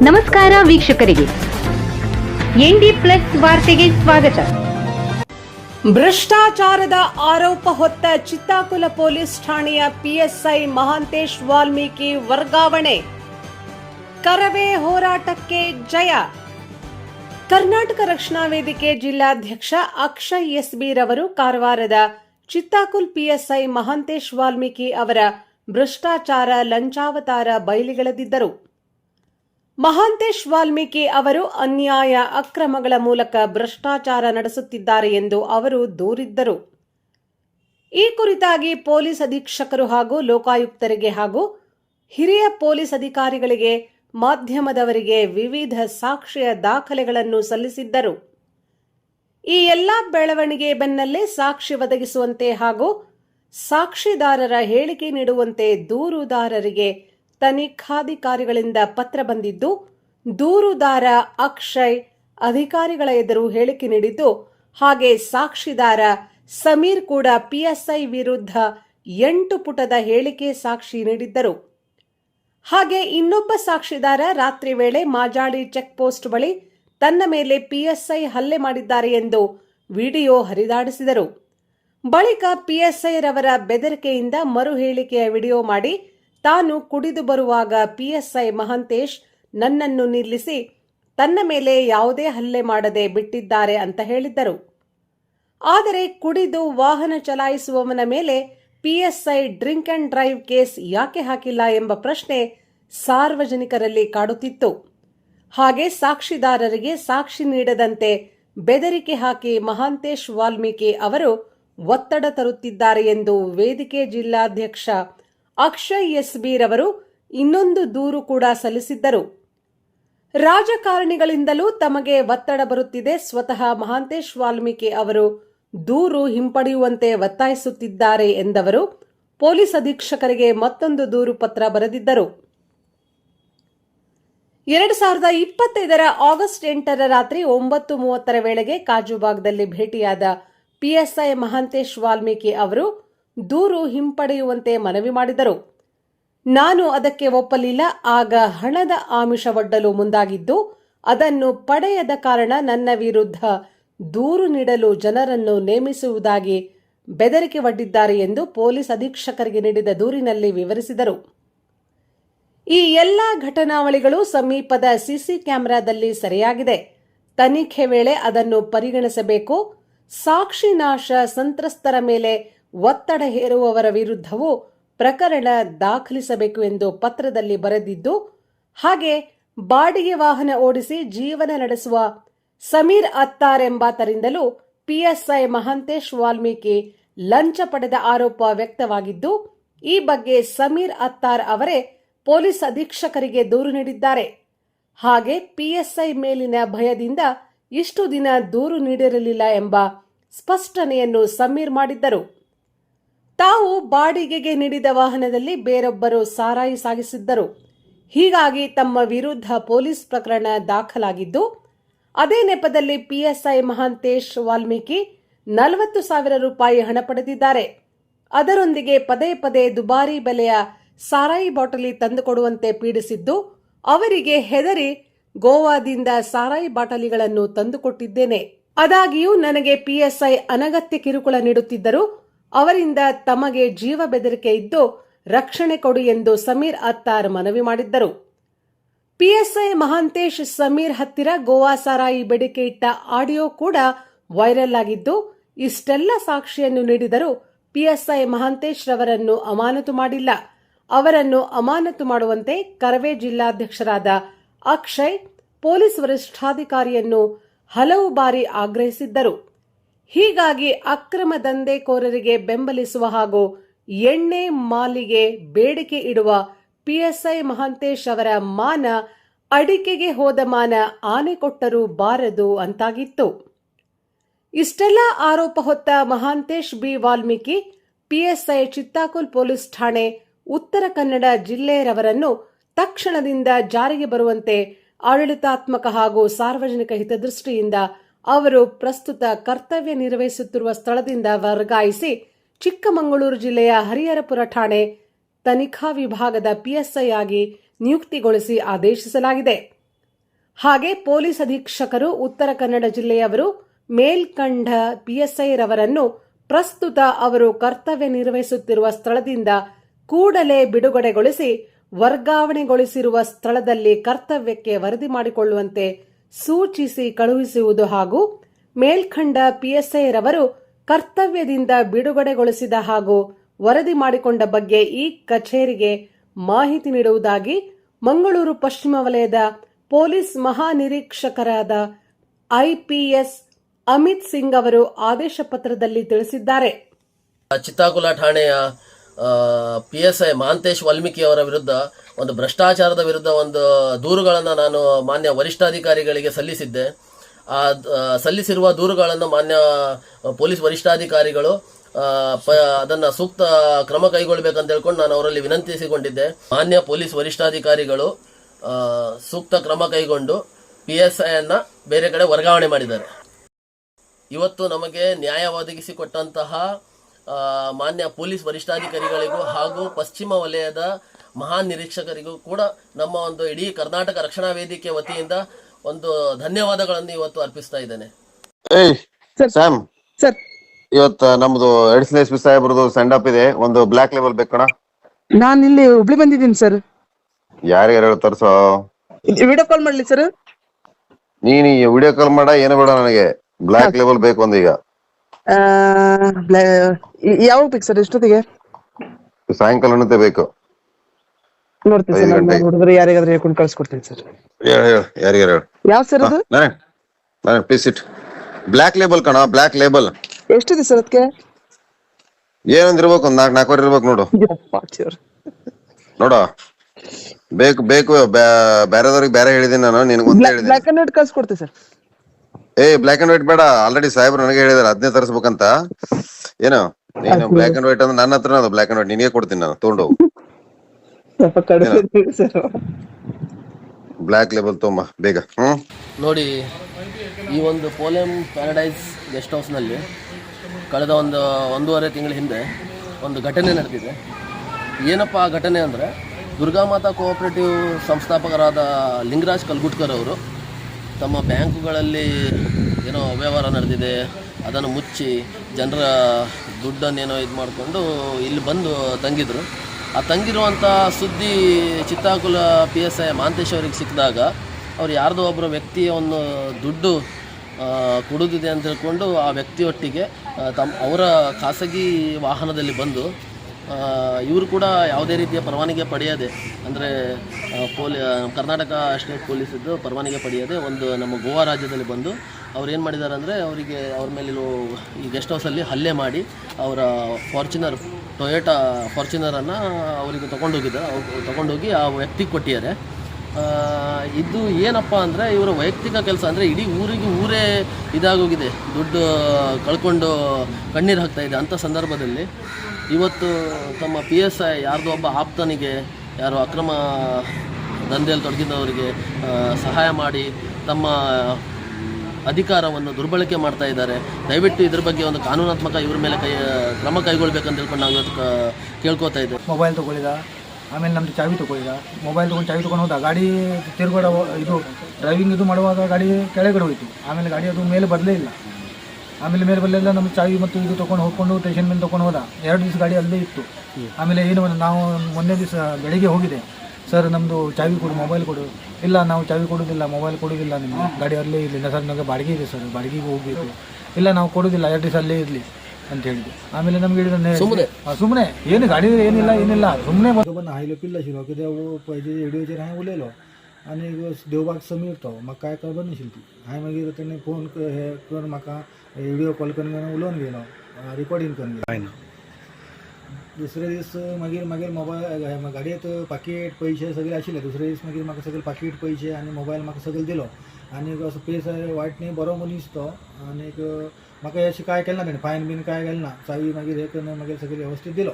ನಮಸ್ಕಾರ ವೀಕ್ಷಕರಿಗೆ. ND plus ವಾರ್ತೆಗೆ ಸ್ವಾಗತ. ಭ್ರಷ್ಟಾಚಾರದ ಆರೋಪ ಹೊತ್ತ ಚಿತ್ತಾಕುಲ ಪೊಲೀಸ್ ಠಾಣೆಯ ಪಿಎಸ್ಐ ಮಹಾಂತೇಶ್ ವಾಲ್ಮೀಕಿ ವರ್ಗಾವಣೆ. ಕರವೇ ಹೋರಾಟಕ್ಕೆ ಜಯ. ಕರ್ನಾಟಕ ರಕ್ಷಣಾ ವೇದಿಕೆ ಜಿಲ್ಲಾಧ್ಯಕ್ಷ ಅಕ್ಷಯ್ ಎಸ್ಬಿ ರವರು ಕಾರವಾರದ ಚಿತ್ತಾಕುಲ್ ಪಿಎಸ್ಐ ಮಹಾಂತೇಶ್ ವಾಲ್ಮೀಕಿ ಅವರ ಭ್ರಷ್ಟಾಚಾರ ಲಂಚಾವತಾರ ಬಯಲಿಗೆಳೆದಿದ್ದರು. ಮಹಾಂತೇಶ್ ವಾಲ್ಮೀಕಿ ಅವರು ಅನ್ಯಾಯ ಅಕ್ರಮಗಳ ಮೂಲಕ ಭ್ರಷ್ಟಾಚಾರ ನಡೆಸುತ್ತಿದ್ದಾರೆ ಎಂದು ಅವರು ದೂರಿದ್ದರು. ಈ ಕುರಿತಾಗಿ ಪೊಲೀಸ್ ಅಧೀಕ್ಷಕರು ಹಾಗೂ ಲೋಕಾಯುಕ್ತರಿಗೆ ಹಾಗೂ ಹಿರಿಯ ಪೊಲೀಸ್ ಅಧಿಕಾರಿಗಳಿಗೆ ಮಾಧ್ಯಮದವರಿಗೆ ವಿವಿಧ ಸಾಕ್ಷ್ಯ ದಾಖಲೆಗಳನ್ನು ಸಲ್ಲಿಸಿದ್ದರು. ಈ ಎಲ್ಲಾ ಬೆಳವಣಿಗೆ ಬೆನ್ನಲ್ಲೇ ಸಾಕ್ಷಿ ಒದಗಿಸುವಂತೆ ಹಾಗೂ ಸಾಕ್ಷಿದಾರರ ಹೇಳಿಕೆ ನೀಡುವಂತೆ ದೂರುದಾರರಿಗೆ ತನಿಖಾಧಿಕಾರಿಗಳಿಂದ ಪತ್ರ ಬಂದಿದ್ದು, ದೂರುದಾರ ಅಕ್ಷಯ್ ಅಧಿಕಾರಿಗಳ ಎದುರು ಹೇಳಿಕೆ ನೀಡಿದ್ದು, ಹಾಗೆ ಸಾಕ್ಷಿದಾರ ಸಮೀರ್ ಕೂಡ ಪಿಎಸ್ಐ ವಿರುದ್ಧ ಎಂಟು ಪುಟದ ಹೇಳಿಕೆ ಸಾಕ್ಷಿ ನೀಡಿದ್ದರು. ಹಾಗೆ ಇನ್ನೊಬ್ಬ ಸಾಕ್ಷಿದಾರ ರಾತ್ರಿ ವೇಳೆ ಮಾಜಾಳಿ ಚೆಕ್ ಪೋಸ್ಟ್ ಬಳಿ ತನ್ನ ಮೇಲೆ ಪಿಎಸ್ಐ ಹಲ್ಲೆ ಮಾಡಿದ್ದಾರೆ ಎಂದು ವಿಡಿಯೋ ಹರಿದಾಡಿಸಿದರು. ಬಳಿಕ ಪಿಎಸ್ಐ ರವರ ಬೆದರಿಕೆಯಿಂದ ಮರು ಹೇಳಿಕೆಯ ವಿಡಿಯೋ ಮಾಡಿ ತಾನು ಕುಡಿದು ಬರುವಾಗ ಪಿಎಸ್ಐ ಮಹಂತೇಶ್ ನನ್ನನ್ನು ನಿಲ್ಲಿಸಿ ತನ್ನ ಮೇಲೆ ಯಾವುದೇ ಹಲ್ಲೆ ಮಾಡದೆ ಬಿಟ್ಟಿದ್ದಾರೆ ಅಂತ ಹೇಳಿದ್ದರು. ಆದರೆ ಕುಡಿದು ವಾಹನ ಚಲಾಯಿಸುವವನ ಮೇಲೆ PSI drink and drive case ಯಾಕೆ ಹಾಕಿಲ್ಲ ಎಂಬ ಪ್ರಶ್ನೆ ಸಾರ್ವಜನಿಕರಲ್ಲಿ ಕಾಡುತ್ತಿತ್ತು. ಹಾಗೆ ಸಾಕ್ಷಿದಾರರಿಗೆ ಸಾಕ್ಷಿ ನೀಡದಂತೆ ಬೆದರಿಕೆ ಹಾಕಿ ಮಹಾಂತೇಶ್ ವಾಲ್ಮೀಕಿ ಅವರು ಒತ್ತಡ ತರುತ್ತಿದ್ದಾರೆ ಎಂದು ವೇದಿಕೆ ಜಿಲ್ಲಾಧ್ಯಕ್ಷ ಅಕ್ಷಯ್ ಎಸ್ ರವರು ಇನ್ನೊಂದು ದೂರು ಕೂಡ ಸಲ್ಲಿಸಿದ್ದರು. ರಾಜಕಾರಣಿಗಳಿಂದಲೂ ತಮಗೆ ಒತ್ತಡ ಬರುತ್ತಿದೆ. ಸ್ವತಃ ಮಹಾಂತೇಶ್ ವಾಲ್ಮೀಕಿ ಅವರು ದೂರು ಹಿಂಪಡೆಯುವಂತೆ ಒತ್ತಾಯಿಸುತ್ತಿದ್ದಾರೆ ಎಂದವರು ಪೊಲೀಸ್ ಅಧೀಕ್ಷಕರಿಗೆ ಮತ್ತೊಂದು ದೂರು ಪತ್ರ ಬರೆದಿದ್ದರು. ಎರಡು ಸಾವಿರದ ಇಪ್ಪತ್ತೈದರ ಆಗಸ್ಟ್ ಎಂಟರ ರಾತ್ರಿ ಒಂಬತ್ತು ಮೂವತ್ತರ ವೇಳೆಗೆ ಕಾಜುಬಾಗ್ದಲ್ಲಿ ಭೇಟಿಯಾದ ಪಿಎಸ್ಐ ಮಹಾಂತೇಶ್ ವಾಲ್ಮೀಕಿ ಅವರು ದೂರು ಹಿಂಪಡೆಯುವಂತೆ ಮನವಿ ಮಾಡಿದರು. ನಾನು ಅದಕ್ಕೆ ಒಪ್ಪಲಿಲ್ಲ, ಆಗ ಹಣದ ಆಮಿಷವೊಡ್ಡಲು ಮುಂದಾಗಿದ್ದು, ಅದನ್ನು ಪಡೆಯದ ಕಾರಣ ನನ್ನ ವಿರುದ್ಧ ದೂರು ನೀಡಲು ಜನರನ್ನು ನೇಮಿಸುವುದಾಗಿ ಬೆದರಿಕೆ ಒಡ್ಡಿದ್ದಾರೆ ಎಂದು ಪೊಲೀಸ್ ಅಧೀಕ್ಷಕರಿಗೆ ನೀಡಿದ ದೂರಿನಲ್ಲಿ ವಿವರಿಸಿದರು. ಈ ಎಲ್ಲ ಘಟನಾವಳಿಗಳು ಸಮೀಪದ ಸಿಸಿ ಕ್ಯಾಮೆರಾದಲ್ಲಿ ಸೆರೆಯಾಗಿದೆ. ತನಿಖೆ ವೇಳೆ ಅದನ್ನು ಪರಿಗಣಿಸಬೇಕು. ಸಾಕ್ಷಿ ನಾಶ ಸಂತ್ರಸ್ತರ ಮೇಲೆ ಒತ್ತಡ ಹೇರುವವರ ವಿರುದ್ಧವೂ ಪ್ರಕರಣ ದಾಖಲಿಸಬೇಕು ಎಂದು ಪತ್ರದಲ್ಲಿ ಬರೆದಿದ್ದು, ಹಾಗೆ ಬಾಡಿಗೆ ವಾಹನ ಓಡಿಸಿ ಜೀವನ ನಡೆಸುವ ಸಮೀರ್ ಅತ್ತಾರ್ ಎಂಬಾತರಿಂದಲೂ ಪಿಎಸ್ಐ ಮಹಂತೇಶ್ ವಾಲ್ಮೀಕಿ ಲಂಚ ಪಡೆದ ಆರೋಪ ವ್ಯಕ್ತವಾಗಿದ್ದು, ಈ ಬಗ್ಗೆ ಸಮೀರ್ ಅತ್ತಾರ್ ಅವರೇ ಪೊಲೀಸ್ ಅಧೀಕ್ಷಕರಿಗೆ ದೂರು ನೀಡಿದ್ದಾರೆ. ಹಾಗೆ ಪಿಎಸ್ಐ ಮೇಲಿನ ಭಯದಿಂದ ಇಷ್ಟು ದಿನ ದೂರು ನೀಡಿರಲಿಲ್ಲ ಎಂಬ ಸ್ಪಷ್ಟನೆಯನ್ನು ಸಮೀರ್ ಮಾಡಿದ್ದರು. ಬಾಡಿಗೆಗೆ ನೀಡಿದ ವಾಹನದಲ್ಲಿ ಬೇರೊಬ್ಬರು ಸಾರಾಯಿ ಸಾಗಿಸಿದ್ದರು. ಹೀಗಾಗಿ ತಮ್ಮ ವಿರುದ್ಧ ಪೊಲೀಸ್ ಪ್ರಕರಣ ದಾಖಲಾಗಿದ್ದು, ಅದೇ ನೆಪದಲ್ಲಿ ಪಿಎಸ್ಐ ಮಹಾಂತೇಶ್ ವಾಲ್ಮೀಕಿ ನಲವತ್ತು ಸಾವಿರ ರೂಪಾಯಿ ಹಣ ಪಡೆದಿದ್ದಾರೆ. ಅದರೊಂದಿಗೆ ಪದೇ ಪದೇ ದುಬಾರಿ ಬೆಲೆಯ ಸಾರಾಯಿ ಬಾಟಲಿ ತಂದುಕೊಡುವಂತೆ ಪೀಡಿಸಿದ್ದು, ಅವರಿಗೆ ಹೆದರಿ ಗೋವಾದಿಂದ ಸಾರಾಯಿ ಬಾಟಲಿಗಳನ್ನು ತಂದುಕೊಟ್ಟಿದ್ದೇನೆ. ಅದಾಗಿಯೂ ನನಗೆ ಪಿಎಸ್ಐ ಅನಗತ್ಯ ಕಿರುಕುಳ ನೀಡುತ್ತಿದ್ದರು ಅವರಿಂದ ತಮಗೆ ಜೀವ ಬೆದರಿಕೆ ಇದ್ದು ರಕ್ಷಣೆ ಕೊಡು ಎಂದು ಸಮೀರ್ ಅತ್ತಾರ್ ಮನವಿ ಮಾಡಿದ್ದರು. ಪಿಎಸ್ಐ ಮಹಾಂತೇಶ್ ಸಮೀರ್ ಹತ್ತಿರ ಗೋವಾ ಸಾರಾಯಿ ಬೇಡಿಕೆ ಇಟ್ಟ ಆಡಿಯೋ ಕೂಡ ವೈರಲ್ ಆಗಿದ್ದು, ಇಷ್ಟೆಲ್ಲ ಸಾಕ್ಷಿಯನ್ನು ನೀಡಿದರೂ ಪಿಎಸ್ಐ ಮಹಾಂತೇಶ್ ರವರನ್ನು ಅಮಾನತು ಮಾಡಿಲ್ಲ. ಅವರನ್ನು ಅಮಾನತು ಮಾಡುವಂತೆ ಕರವೇ ಜಿಲ್ಲಾಧ್ಯಕ್ಷರಾದ ಅಕ್ಷಯ್, ಪೊಲೀಸ್ ವರಿಷ್ಠಾಧಿಕಾರಿಯನ್ನು ಹಲವು ಬಾರಿ ಆಗ್ರಹಿಸಿದ್ದರು. ಹೀಗಾಗಿ ಅಕ್ರಮ ದಂಧೆಕೋರರಿಗೆ ಬೆಂಬಲಿಸುವ ಹಾಗೂ ಎಣ್ಣೆ ಮಾಲಿಗೆ ಬೇಡಿಕೆ ಇಡುವ ಪಿಎಸ್ಐ ಮಹಾಂತೇಶ್ ಅವರ ಮಾನ ಅಡಿಕೆಗೆ ಹೋದ ಮಾನ ಆನೆ ಕೊಟ್ಟರೂ ಬಾರದು ಅಂತಾಗಿತ್ತು. ಇಷ್ಟೆಲ್ಲ ಆರೋಪ ಹೊತ್ತ Mahantesh B. Valmiki, PSI Chittakul police ಠಾಣೆ, ಉತ್ತರ ಕನ್ನಡ ಜಿಲ್ಲೆಯರವರನ್ನು ತಕ್ಷಣದಿಂದ ಜಾರಿಗೆ ಬರುವಂತೆ ಆಡಳಿತಾತ್ಮಕ ಹಾಗೂ ಸಾರ್ವಜನಿಕ ಹಿತದೃಷ್ಟಿಯಿಂದ ಅವರು ಪ್ರಸ್ತುತ ಕರ್ತವ್ಯ ನಿರ್ವಹಿಸುತ್ತಿರುವ ಸ್ಥಳದಿಂದ ವರ್ಗಾಯಿಸಿ ಚಿಕ್ಕಮಗಳೂರು ಜಿಲ್ಲೆಯ ಹರಿಹರಪುರ ಠಾಣೆ ತನಿಖಾ ವಿಭಾಗದ ಪಿಎಸ್ಐ ಆಗಿ ನಿಯುಕ್ತಿಗೊಳಿಸಿ ಆದೇಶಿಸಲಾಗಿದೆ. ಹಾಗೆ ಪೊಲೀಸ್ ಅಧೀಕ್ಷಕರು ಉತ್ತರ ಕನ್ನಡ ಜಿಲ್ಲೆಯವರು ಮೇಲ್ಕಂಡ ಪಿಎಸ್ಐ ರವರನ್ನು ಪ್ರಸ್ತುತ ಅವರು ಕರ್ತವ್ಯ ನಿರ್ವಹಿಸುತ್ತಿರುವ ಸ್ಥಳದಿಂದ ಕೂಡಲೇ ಬಿಡುಗಡೆಗೊಳಿಸಿ ವರ್ಗಾವಣೆಗೊಳಿಸಿರುವ ಸ್ಥಳದಲ್ಲಿ ಕರ್ತವ್ಯಕ್ಕೆ ವರದಿ ಮಾಡಿಕೊಳ್ಳುವಂತೆ ಸೂಚಿಸಿ ಕಳುಹಿಸುವುದು ಹಾಗೂ ಮೇಲ್ಖಂಡ ಪಿಎಸ್ಐ ರವರು ಕರ್ತವ್ಯದಿಂದ ಬಿಡುಗಡೆಗೊಳಿಸಿದ ಹಾಗೂ ವರದಿ ಮಾಡಿಕೊಂಡ ಬಗ್ಗೆ ಈ ಕಚೇರಿಗೆ ಮಾಹಿತಿ ನೀಡುವುದಾಗಿ ಮಂಗಳೂರು ಪಶ್ಚಿಮ ವಲಯದ ಪೊಲೀಸ್ ಮಹಾನಿರೀಕ್ಷಕರಾದ ಐಪಿಎಸ್ ಅಮಿತ್ ಸಿಂಗ್ ಅವರು ಆದೇಶ ಪತ್ರದಲ್ಲಿ ತಿಳಿಸಿದ್ದಾರೆ. ಚಿತ್ತಾಕುಲ ಠಾಣೆಯ P S I Mahantesh Valmiki ಅವರ ವಿರುದ್ಧ ಒಂದು ಭ್ರಷ್ಟಾಚಾರದ ವಿರುದ್ಧ ಒಂದು ದೂರುಗಳನ್ನು ನಾನು ಮಾನ್ಯ ವರಿಷ್ಠಾಧಿಕಾರಿಗಳಿಗೆ ಸಲ್ಲಿಸಿದ್ದೆ. ಆ ಸಲ್ಲಿಸಿರುವ ದೂರುಗಳನ್ನು ಮಾನ್ಯ ಪೊಲೀಸ್ ವರಿಷ್ಠಾಧಿಕಾರಿಗಳು ಪ, ಅದನ್ನು ಸೂಕ್ತ ಕ್ರಮ ಕೈಗೊಳ್ಳಬೇಕಂತ ಹೇಳ್ಕೊಂಡು ನಾನು ಅವರಲ್ಲಿ ವಿನಂತಿಸಿಕೊಂಡಿದ್ದೆ. ಮಾನ್ಯ ಪೊಲೀಸ್ ವರಿಷ್ಠಾಧಿಕಾರಿಗಳು ಸೂಕ್ತ ಕ್ರಮ ಕೈಗೊಂಡು ಪಿ ಎಸ್ ಐಯನ್ನು ಬೇರೆ ಕಡೆ ವರ್ಗಾವಣೆ ಮಾಡಿದ್ದಾರೆ. ಇವತ್ತು ನಮಗೆ ನ್ಯಾಯ ಒದಗಿಸಿಕೊಟ್ಟಂತಹ ಮಾನ್ಯ ಪೊಲೀಸ್ ವರಿಷ್ಠಾಧಿಕಾರಿಗಳಿಗೂ ಹಾಗೂ ಪಶ್ಚಿಮ ವಲಯದ ಮಹಾನ್ ನಿರೀಕ್ಷಕರಿಗೂ ಕೂಡ ನಮ್ಮ ಒಂದು ಇಡೀ ಕರ್ನಾಟಕ ರಕ್ಷಣಾ ವೇದಿಕೆ ವತಿಯಿಂದ ಒಂದು ಧನ್ಯವಾದಗಳನ್ನು ಇವತ್ತು ಅರ್ಪಿಸ್ತಾ ಇದ್ದೇನೆ. ಏಯ್ ಸರ್. ಸ್ಯಾಮ್. ಸರ್. ಇವತ್ತ ನಮ್ದು ಎಡಿಷನಲ್ ಎಸ್ ಪಿ ಸಾಹೇಬ್ರದ್ದು ಸೆಂಡ್ ಅಪ್ ಇದೆ. ಒಂದು ಬ್ಲಾಕ್ ಲೆವೆಲ್ ಬೇಕಣ ನಾನು ಇಲ್ಲಿ ಹುಬ್ಳಿ ಬಂದಿದ್ದೀನಿ ಸರ್. ಯಾರ್ಯಾರು ಹೇಳ್ತಾರ ಸೊ? ವಿಡಿಯೋ ಕಾಲ್ ಮಾಡ್ಲಿ ಸರ್. ನೀನ್ ವಿಡಿಯೋ ಕಾಲ್ ಮಾಡ ಏನು ಬೇಡ ನನಗೆ. ಬ್ಲಾಕ್ ಲೆವೆಲ್ ಬೇಕು ಒಂದು ಈಗ. ಯಾವಾಗ ಬೇಕು ಸರ್ ಎಷ್ಟೊತ್ತಿಗೆ ಸಾಯಂಕಾಲ ಬೇಕು? ನೋಡ್ತೀನಿ ಐದು ಸರ್ ಗಂಟೆಗೆ. ಹುಡುಗರು ಯಾರಿಗಾದ್ರೂ ಹೇಳ್ಕೊಂಡು ಕಳ್ಸ್ಕೊಡ್ತೀನಿ ಸರ್. ಹೇಳ ಹೇಳ ಯಾರ್ಯಾರು ಹೇಳ. ಯಾವ ಸರ್ ಅದು? Narayan Narayan please it Black Label ಕಣ ಬ್ಲ್ಯಾಕ್ ಲೇಬಲ್ ಎಷ್ಟಿದೆ ಸರ್ ಅದಕ್ಕೆ? ಏನಂದಿರ್ಬೇಕು ಒಂದ್ ನಾಲ್ಕು ನಾಲ್ಕುವರೆ ಇರ್ಬೇಕು ನೋಡು. ನೋಡು ಬೇಕು ಬೇಕು ಬ್ಯಾ- ಬೇರೆದವ್ರಿಗೆ ಬೇರೆ ಹೇಳಿದೀನಿ ನಾನು ನಿನಗೆ ಒಂದೇ ಹೇಳಿದೀನಿ. ಬ್ಲಾಕ್ ಅಂಡ್ ವೈಟ್ ಕಳ್ಸ್ಕೊಡ್ತೀನಿ ಸರ್. ಏ ಬ್ಲ್ಯಾಕ್ ಅಂಡ್ ವೈಟ್ ಬೇಡ ಆಲ್ರೆಡಿ ಸಾಹೇಬ್ರು ನನಗೆ ಹೇಳಿದಾರೆ ಅದನ್ನೇ ತರಿಸ್ಬೇಕಂತ. ಏನು ನೀನು ಬ್ಲ್ಯಾಕ್ ಅಂಡ್ ವೈಟ್ ಅಂದ್ರೆ ನನ್ನ ಹತ್ರ ಅದು ಬ್ಲ್ಯಾಕ್ ಅಂಡ್ ವೈಟ್ ನಿನಗೆ ಕೊಡ್ತೀನಿ ನಾನು ತಗೊಂಡು ಸ್ವಲ್ಪ ಕಡಿಮೆ ಸರ್ ಬ್ಲಾಕ್ ಲೇಬಲ್ ತೊಂಬ ಬೇಗ. ಹ್ಮ್? ನೋಡಿ ಈ ಒಂದು ಪೋಲೆಂ ಪ್ಯಾರಡೈಸ್ ಗೆಸ್ಟ್ ಹೌಸ್ನಲ್ಲಿ ಕಳೆದ ಒಂದು ಒಂದೂವರೆ ತಿಂಗಳ ಹಿಂದೆ ಒಂದು ಘಟನೆ ನಡೆದಿದೆ. ಏನಪ್ಪ ಆ ಘಟನೆ ಅಂದರೆ ದುರ್ಗಾಮಾತಾ ಕೋಆಪರೇಟಿವ್ ಸಂಸ್ಥಾಪಕರಾದ ಲಿಂಗರಾಜ್ ಕಲ್ಗುಟ್ಕರ್ ಅವರು ತಮ್ಮ ಬ್ಯಾಂಕುಗಳಲ್ಲಿ ಏನೋ ಅವ್ಯವಹಾರ ನಡೆದಿದೆ ಅದನ್ನು ಮುಚ್ಚಿ ಜನರ ದುಡ್ಡನ್ನೇನೋ ಇದು ಮಾಡಿಕೊಂಡು ಇಲ್ಲಿ ಬಂದು ತಂಗಿದ್ರು. ಆ ತಂಗಿರುವಂಥ ಸುದ್ದಿ Chittakula P S I Mahantesh ಅವರಿಗೆ ಸಿಕ್ಕಿದಾಗ ಅವ್ರು ಯಾರ್ದೋ ಒಬ್ಬರ ವ್ಯಕ್ತಿಯ ಒಂದು ದುಡ್ಡು ಕೊಡುದಿದೆ ಅಂತ ಹೇಳ್ಕೊಂಡು ಆ ವ್ಯಕ್ತಿಯೊಟ್ಟಿಗೆ ತಮ್ಮ ಅವರ ಖಾಸಗಿ ವಾಹನದಲ್ಲಿ ಬಂದು ಇವರು ಕೂಡ ಯಾವುದೇ ರೀತಿಯ ಪರವಾನಿಗೆ ಪಡೆಯದೆ, ಅಂದರೆ ಪೋಲಿ ಕರ್ನಾಟಕ ಸ್ಟೇಟ್ ಪೊಲೀಸಿದ್ದು ಪರವಾನಿಗೆ ಪಡೆಯದೆ ಒಂದು ನಮ್ಮ ಗೋವಾ ರಾಜ್ಯದಲ್ಲಿ ಬಂದು ಅವ್ರು ಏನು ಮಾಡಿದ್ದಾರೆ ಅಂದರೆ ಅವರಿಗೆ ಅವ್ರ ಮೇಲಿರೋ ಈ ಗೆಸ್ಟ್ ಹೌಸಲ್ಲಿ ಹಲ್ಲೆ ಮಾಡಿ ಅವರ ಫಾರ್ಚುನರ್ ಟೊಯೋಟಾ ಫಾರ್ಚುನರನ್ನು ಅವರಿಗೆ ತೊಗೊಂಡೋಗಿದ್ದ. ತೊಗೊಂಡೋಗಿ ಆ ವ್ಯಕ್ತಿಗೆ ಕೊಟ್ಟಿದ್ದಾರೆ. ಇದು ಏನಪ್ಪ ಅಂದರೆ ಇವರ ವೈಯಕ್ತಿಕ ಕೆಲಸ ಅಂದರೆ ಇಡೀ ಊರಿಗೆ ಊರೇ ಇದಾಗೋಗಿದೆ. ದುಡ್ಡು ಕಳ್ಕೊಂಡು ಕಣ್ಣೀರು ಹಾಕ್ತಾ ಇದೆ ಅಂಥ ಸಂದರ್ಭದಲ್ಲಿ. ಇವತ್ತು ತಮ್ಮ ಪಿ ಎಸ್ ಐ ಯಾರ್ದೋ ಒಬ್ಬ ಆಪ್ತನಿಗೆ ಯಾರು ಅಕ್ರಮ ದಂಧೆಯಲ್ಲಿ ತೊಡಗಿದವರಿಗೆ ಸಹಾಯ ಮಾಡಿ ತಮ್ಮ ಅಧಿಕಾರವನ್ನು ದುರ್ಬಳಕೆ ಮಾಡ್ತಾ ಇದ್ದಾರೆ. ದಯವಿಟ್ಟು ಇದ್ರ ಬಗ್ಗೆ ಒಂದು ಕಾನೂನಾತ್ಮಕ ಇವ್ರ ಮೇಲೆ ಕೈ, ಕ್ರಮ ಕೈಗೊಳ್ಬೇಕಂತ ಹೇಳ್ಕೊಂಡು ನಾವು ಇವತ್ತು ಕೇಳ್ಕೊತಾ ಇದ್ದೆ. ಮೊಬೈಲ್ ತೊಗೊಳಿದ ಆಮೇಲೆ ನಮ್ಮದು ಚಾವಿ ತೊಗೊಳಿದ ಮೊಬೈಲ್ ತೊಗೊಂಡು ಚಾವಿ ತೊಗೊಂಡು ಹೋದ, ಗಾಡಿ ತಿರುಗಾಡ, ಇದು ಡ್ರೈವಿಂಗ್ ಇದು ಮಾಡುವಾಗ ಗಾಡಿ ಕೆಳಗಡೆ ಹೋಯಿತು. ಆಮೇಲೆ ಗಾಡಿ ಅದು ಮೇಲೆ ಬರಲೇ ಇಲ್ಲ. ಆಮೇಲೆ ಮೇಲೆ ಬರಲಿಲ್ಲ ನಮ್ಮ ಚಾವಿ ಮತ್ತು ಇದು ತೊಗೊಂಡು ಹೋಗ್ಕೊಂಡು ಸ್ಟೇಷನ್ ಮೇಲೆ ತೊಗೊಂಡು ಹೋದ. ಎರಡು ದಿವಸ ಗಾಡಿ ಅಲ್ಲೇ ಇತ್ತು. ಆಮೇಲೆ ಏನು, ನಾವು ಮೊನ್ನೆ ದಿವಸ ಬೆಳಿಗ್ಗೆ ಹೋಗಿದೆ ಸರ್ ನಮ್ಮದು ಚಾವಿ ಕೊಡು ಮೊಬೈಲ್ ಕೊಡು ಇಲ್ಲ ನಾವು ಚಾವಿ ಕೊಡೋದಿಲ್ಲ ಮೊಬೈಲ್ ಕೊಡೋದಿಲ್ಲ ನಿಮಗೆ ಗಾಡಿ ಅಲ್ಲೇ ಇರಲಿ ಸರ್ ನನಗೆ ಬಾಡಿಗೆ ಇದೆ ಸರ್ ಬಾಡಿಗೆಗೆ ಹೋಗಬೇಕು ಇಲ್ಲ ನಾವು ಕೊಡೋದಿಲ್ಲ ಎರಡು ದಿವಸ ಅಲ್ಲೇ ಇರಲಿ ಅಂತ ಹೇಳಿದ್ವಿ ಆಮೇಲೆ ನಮ್ಗೆ ಹೇಳಿದ ಸುಮ್ಮನೆ सुमने ये नाही गाडी येणीला येणीला सुमने पण हायलो पिल्ला शिरो कित्याक पयलीं रेडिओचेर हांवें उलयलो आनी देवबाग समीर तो म्हाका काय खबर नाशिल्ली ती हांवें मागीर तेणें फोन क- हे कर म्हाका व्हिडियो कॉल करून घेवन उलोवन घेयलो रिकॉर्डींग करून घेयलो दुसरे दीस मागीर मागीर मोबायल गाडयेंत पाकीट पयशे सगळे आशिल्ले दुसरे दीस मागीर म्हाका सगळे पाकीट पयशे आनी मोबायल म्हाका सगळे दिलो. आनी असो पेस वायट न्ही बरो मनीस तो आनीक म्हाका अशें कांय केलें ना तेणें फायन बीन कांय केलें ना चावी मागीर हे करून मागीर सगळें वेवस्थीत दिलो.